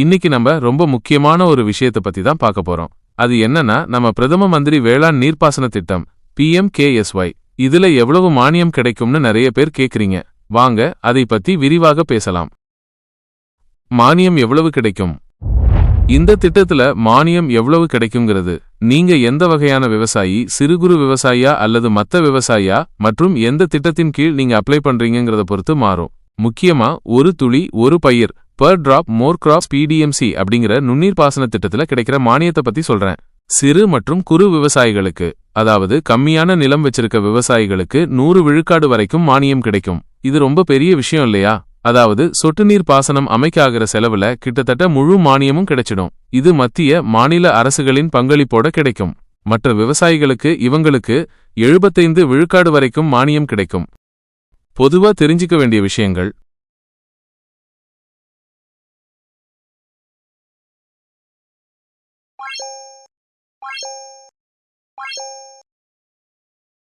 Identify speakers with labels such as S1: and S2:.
S1: இன்னைக்கு நம்ம ரொம்ப முக்கியமான ஒரு விஷயத்தை பத்தி தான் பார்க்க போறோம். அது என்னன்னா நம்ம பிரதம மந்திரி வேளாண் நீர்ப்பாசன திட்டம் பிஎம்கேஎஸ்ஒய் இதுல எவ்வளவு மானியம் கிடைக்கும்னு நிறைய பேர் கேக்குறீங்க. வாங்க அதை பத்தி விரிவாக பேசலாம். மானியம் எவ்வளவு கிடைக்கும்? இந்த திட்டத்துல மானியம் எவ்வளவு கிடைக்குங்கிறது நீங்க எந்த வகையான விவசாயி சிறு குறு விவசாயியா அல்லது மத்த விவசாயியா மற்றும் எந்த திட்டத்தின் கீழ் நீங்க அப்ளை பண்றீங்கிறத பொறுத்து மாறும். முக்கியமா ஒரு துளி ஒரு பயிர் per drop more crop PDMC அப்படிங்கிற நுண்ணீர் பாசன திட்டத்துல கிடைக்கிற மானியத்தை பத்தி சொல்றேன். சிறு மற்றும் குறு விவசாயிகளுக்கு அதாவது கம்மியான நிலம் வச்சிருக்க விவசாயிகளுக்கு நூறு விழுக்காடு வரைக்கும் மானியம் கிடைக்கும். இது ரொம்ப பெரிய விஷயம் இல்லையா? அதாவது சொட்டு நீர் பாசனம் அமைக்க ஆகிற செலவுல கிட்டத்தட்ட முழு மானியமும் கிடைச்சிடும். இது மத்திய மாநில அரசுகளின் பங்களிப்போட கிடைக்கும். மற்ற விவசாயிகளுக்கு இவங்களுக்கு எழுபத்தைந்து விழுக்காடு வரைக்கும் மானியம் கிடைக்கும். பொதுவா தெரிஞ்சுக்க வேண்டிய விஷயங்கள் you